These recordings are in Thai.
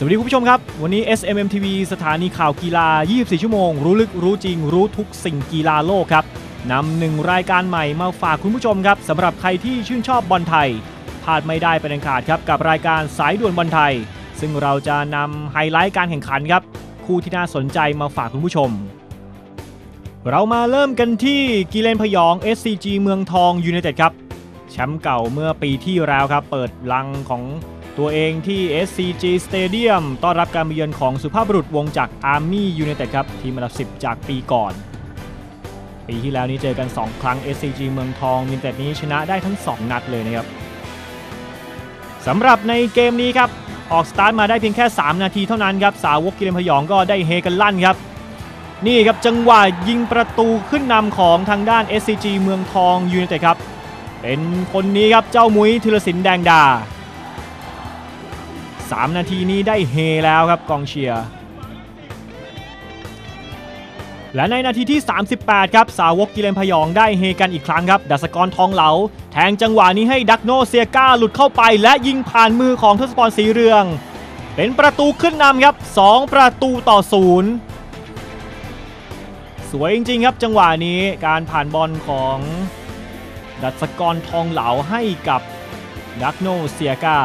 สวัสดีคุณผู้ชมครับ วันนี้ SMM TV สถานีข่าวกีฬา 24 ชั่วโมง รู้ลึกรู้จริง รู้ทุกสิ่งกีฬาโลกครับนำหนึ่งรายการใหม่มาฝากคุณผู้ชมครับสำหรับใครที่ชื่นชอบบอลไทยพลาดไม่ได้เป็นอันขาดครับกับรายการสายด่วนบอลไทย ซึ่งเราจะนำไฮไลท์การแข่งขันครับ คู่ที่น่าสนใจมาฝากคุณผู้ชม เรามาเริ่มกันที่กีเลนพยอง SCG เมืองทองยูไนเต็ดครับแชมป์เก่าเมื่อปีที่แล้วครับเปิดลังของ ตัวเองที่ SCG Stadium ต้อนรับการมาเยือนของสุภาพบุรุษวงจาก Army United ครับ ทีมอันดับ 10 จากปีก่อน ปีที่แล้วนี้เจอกัน 2 ครั้ง SCG เมืองทองยูไนเต็ดนี้ชนะได้ทั้ง 2 นัดเลยนะครับสำหรับในเกมนี้ครับ ออกสตาร์ทมาได้เพียงแค่ 3 นาทีเท่านั้นครับ สาวกกิเลนพยองก็ได้เฮกันลั่นครับ นี่ครับจังหวะยิงประตูขึ้นนำของทางด้าน SCG เมืองทองยูไนเต็ดครับ เป็นคนนี้ครับเจ้ามุ้ยธีรศิลป์แดงดา 3 นาทีนี้ได้เฮแล้วครับกองเชียร์ และในนาทีที่ 38 ครับ สาวกกิเลนพยองได้เฮกันอีกครั้งครับ ดัสกรทองเหลา แทงจังหวะนี้ให้ดักโนเซียก้าหลุดเข้าไป และยิงผ่านมือของทศพรสีเรือง เป็นประตูขึ้นนำครับ 2 ประตูต่อ0สวยจริงๆครับจังหวะนี้การผ่านบอลของดัชกรทองเหลาให้กับดักโนเซียกา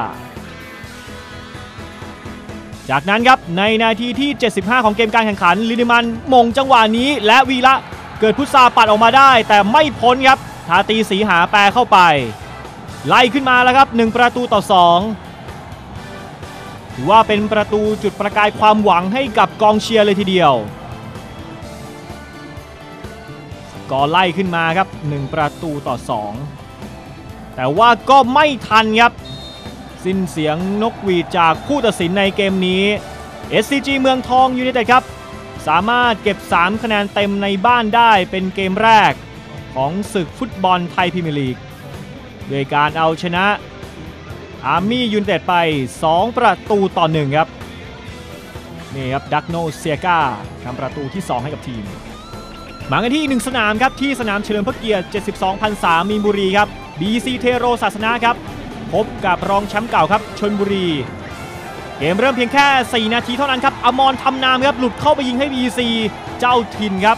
จากนั้นครับในนาทีที่ 75 ของเกมการแข่งขันลินิมันมงจังหวะนี้ และวีละเกิดพุทธาปัดออกมาได้ แต่ไม่พ้นครับทาตีสีหาแปรเข้าไป ไล่ขึ้นมาแล้วครับ 1 ประตูต่อ 2 ถือว่าเป็นประตูจุดประกายความหวังให้กับกองเชียร์เลยทีเดียวก็ไล่ขึ้นมาครับ 1 ประตูต่อ 2 แต่ว่าก็ไม่ทันครับ สิ้นเสียงนกหวีดจากผู้ตัดสินในเกมนี้ SCG เมืองทองยูไนเต็ดครับ สามารถเก็บ 3 คะแนนเต็มในบ้านได้เป็นเกมแรก ของศึกฟุตบอลไทยพรีเมียร์ลีกด้วยการเอาชนะอาร์มี่ยูนเต็ดไป 2 ประตูต่อ1ครับ นี่ครับดักโนเซียกาทำประตูที่ 2 ให้กับทีม มากันที่อีกหนึ่งสนามครับ ที่สนามเฉลิมพระเกียรติ 72พรรษามีนบุรีครับ BC เทโรศาสนาครับ พบกับรองแชมป์เก่าครับชนบุรี เกมเริ่มเพียงแค่ 4 นาทีเท่านั้นครับอมรทำนามครับหลุดเข้าไปยิงให้ BC เจ้าถิ่นครับ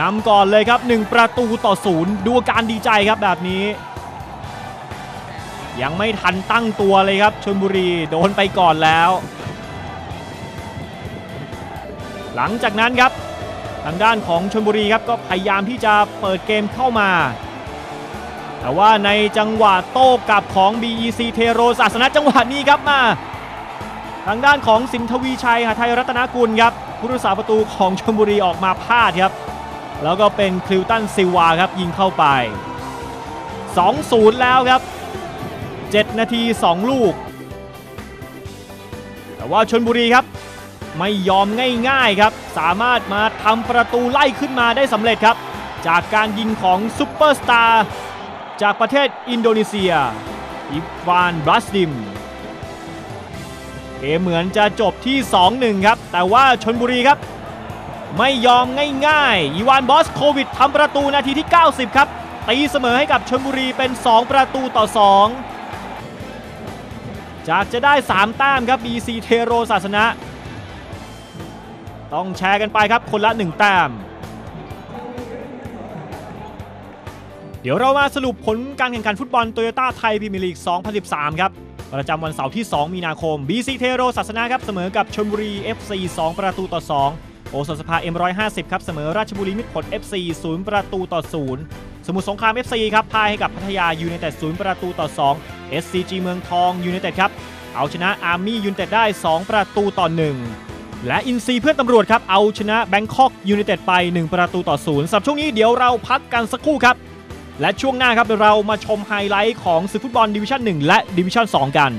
นำก่อนเลยครับ 1 ประตูต่อศูนย์ดูอาการดีใจครับแบบนี้ ยังไม่ทันตั้งตัวเลยครับชนบุรีโดนไปก่อนแล้ว หลังจากนั้นครับทางด้านของชนบุรีครับก็พยายามที่จะเปิดเกมเข้ามา แต่ว่าในจังหวะโต้กลับของ BEC เทโรศาสนาจังหวะนี้ครับมาทางด้านของสินทวีชัยหาไทยรัตนกุลครับผู้รักษาประตูของชลบุรีออกมาพลาดครับ แล้วก็เป็นคลิวตันซิวาครับยิงเข้าไป 2-0 แล้วครับ 7 นาที 2 ลูก แต่ว่าชนบุรีครับ ไม่ยอมง่ายๆครับ สามารถมาทำประตูไล่ขึ้นมาได้สำเร็จครับ จากการยิงของซุปเปอร์สตาร์ จากประเทศอินโดนีเซีย อิฟานบรัสดิมเกมเหมือนจะจบที่ 2-1 ครับ แต่ว่าชนบุรีครับ ไม่ยอมง่ายๆ อีวานบอสโควิดทำประตูนาทีที่ 90 ครับ ตีเสมอให้กับชนบุรีเป็น 2 ประตูต่อ 2 จากจะได้ 3 แต้มครับ BC เทโรศาสนะ ต้องแชร์กันไปครับคนละ 1 แต้ม เดี๋ยวเรามาสรุปผลการแข่งขันฟุตบอลโตโยต้าไทยพรีเมียร์ลีก 2013 ครับ ประจำวันเสาร์ที่ 2 มีนาคม BC เทโรศาสนาครับเสมอกับชลบุรี FC 2 ประตูต่อ 2 โอสถสภา M150 ครับเสมอราชบุรีมิตรผล FC 0 ประตูต่อ 0 สมุทรสงคราม FC ครับพ่ายให้กับพัทยายูไนเต็ด 0 ประตูต่อ 2 SCG เมืองทองยูไนเต็ดครับเอาชนะอาร์มี่ยูไนเต็ดได้ 2 ประตูต่อ 1และอินซีเพื่อนตำรวจครับ เอาชนะแบงคอกยูไนเต็ดไป 1 ประตูต่อ0สำหรับช่วงนี้เดี๋ยวเราพักกันสักครู่ครับ และช่วงหน้าครับเรามาชมไฮไลท์ของศึกฟุตบอลดิวิชั่น 1 และดิวิชั่น 2 กัน